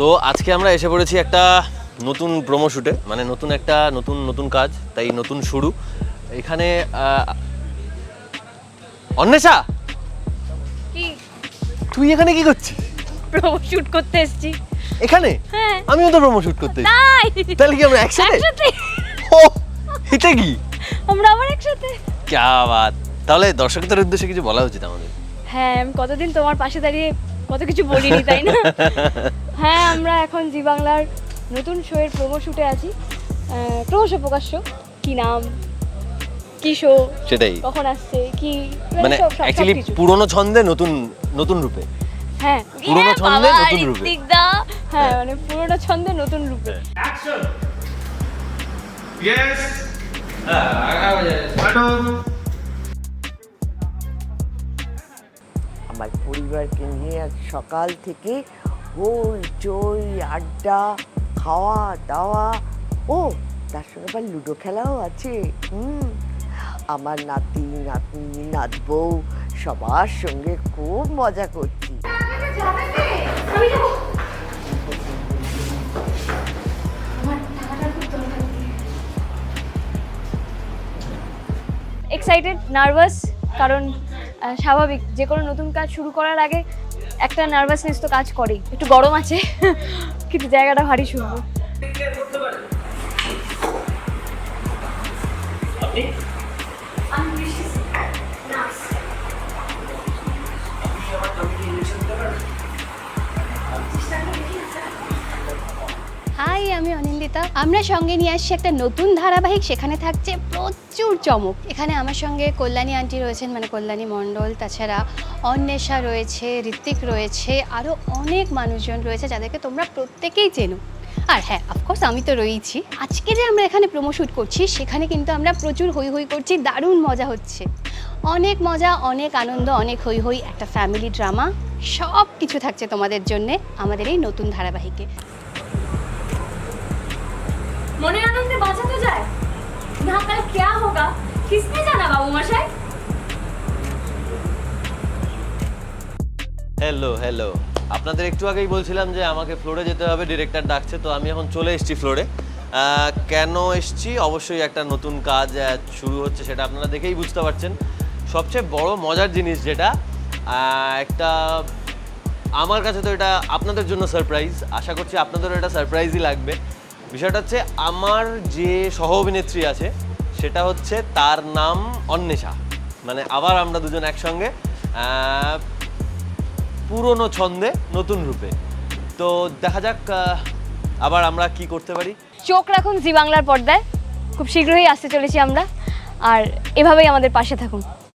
তো আজকে আমরা এসে পড়েছি একটা নতুন প্রোমো শুটে মানে নতুন একটা নতুন নতুন কাজ তাই নতুন শুরু। এখানে অন্বেষা! কি? তুই এখানে কি করছিস? প্রোমো শুট করতে এসেছি। এখানে? হ্যাঁ। আমিও তো প্রোমো শুট করতে এসেছি। তাই! তাহলে কি আমরা একসাথে? একসাথে। ও এটা কি? আমরা আবার একসাথে। ক্যা বাত। তাহলে দর্শকদের উদ্দেশ্যে কিছু বলা উচিত আমাদের। হ্যাঁ আমি কতদিন তোমার পাশে দাঁড়িয়ে কত কিছু বলিনি তাই না? হ্যাঁ আমরা এখন জি বাংলার নতুন শো এর প্রোমো শুটে আছি। আহ, ক্রমশ প্রকাশ্য কি নাম কি শো সেটাই। কখন আসছে কি মানে অ্যাকচুয়ালি পুরনো ছন্দে নতুন নতুন রূপে। হ্যাঁ। পুরোনো হ্যাঁ, ছন্দে নতুন রূপে। হ্যাঁ মানে পুরোনো ছন্দে নতুন রূপে। Action! Yes! Madam! পরিবারকে নিয়ে আজ সকাল থেকে হই চই, আড্ডা, খাওয়া, দাওয়া। ও, তার সঙ্গে আবার লুডো খেলাও আছে। হুম, আমার নাতি, নাতনি, নাত বউ সবার সঙ্গে খুব মজা করছি। এক্সাইটেড নার্ভাস কারণ স্বাভাবিক। যে কোনো নতুন কাজ শুরু করার আগে একটা নার্ভাসনেস তো কাজ করেই। একটু গরম আছে, কিন্তু জায়গাটা ভারী সুন্দর। হাই আমি অনিন্দিতা। আমরা সঙ্গে নিয়ে আসছি একটা নতুন ধারাবাহিক, সেখানে থাকছে প্রচুর চমক। এখানে আমার সঙ্গে কল্যাণী আন্টি রয়েছেন মানে কল্যাণী মণ্ডল, তাছাড়া অন্বেষা রয়েছে, ঋত্বিক রয়েছে আরও অনেক মানুষজন রয়েছে যাদেরকে তোমরা প্রত্যেকেই চেনো। আর হ্যাঁ অফকোর্স আমি তো রয়েইছি। আজকে যে আমরা এখানে প্রোমো শ্যুট করছি, সেখানে কিন্তু আমরা প্রচুর হই হই করছি, দারুণ মজা হচ্ছে। অনেক মজা, অনেক আনন্দ, অনেক হই হই, একটা ফ্যামিলি ড্রামা সব কিছু থাকছে তোমাদের জন্যে আমাদের এই নতুন ধারাবাহিকে। মনের আনন্দে বাঁচা তো যায় না কাল क्या होगा किसने জানা বাবু মশাই হ্যালো হ্যালো আপনাদের একটু আগেই বলছিলাম যে আমাকে ফ্লোরে যেতে হবে ডিরেক্টর ডাকছে তো আমি এখন চলে এসেছি ফ্লোরে কেন এসেছি অবশ্যই একটা নতুন কাজ আহ, শুরু হচ্ছে সেটা আপনারা দেখেই বুঝতে পারছেন সবচেয়ে বড় মজার জিনিস যেটা আহ, একটা আমার কাছে তো এটা আপনাদের জন্য সারপ্রাইজ আশা করছি আপনাদেরও এটা সারপ্রাইজই লাগবে বিষয়টা হচ্ছে আমার যে সহ অভিনেত্রী আছে, সেটা হচ্ছে তার নাম অন্বেষা। মানে আবার আমরা দুজন একসঙ্গে পুরনো ছন্দে নতুন রূপে। তো দেখা যাক আবার আমরা কি করতে পারি। চোখ রাখুন জি বাংলার পর্দায়। খুব শীঘ্রই আসতে চলেছি আমরা। আর এভাবেই আমাদের পাশে থাকুন।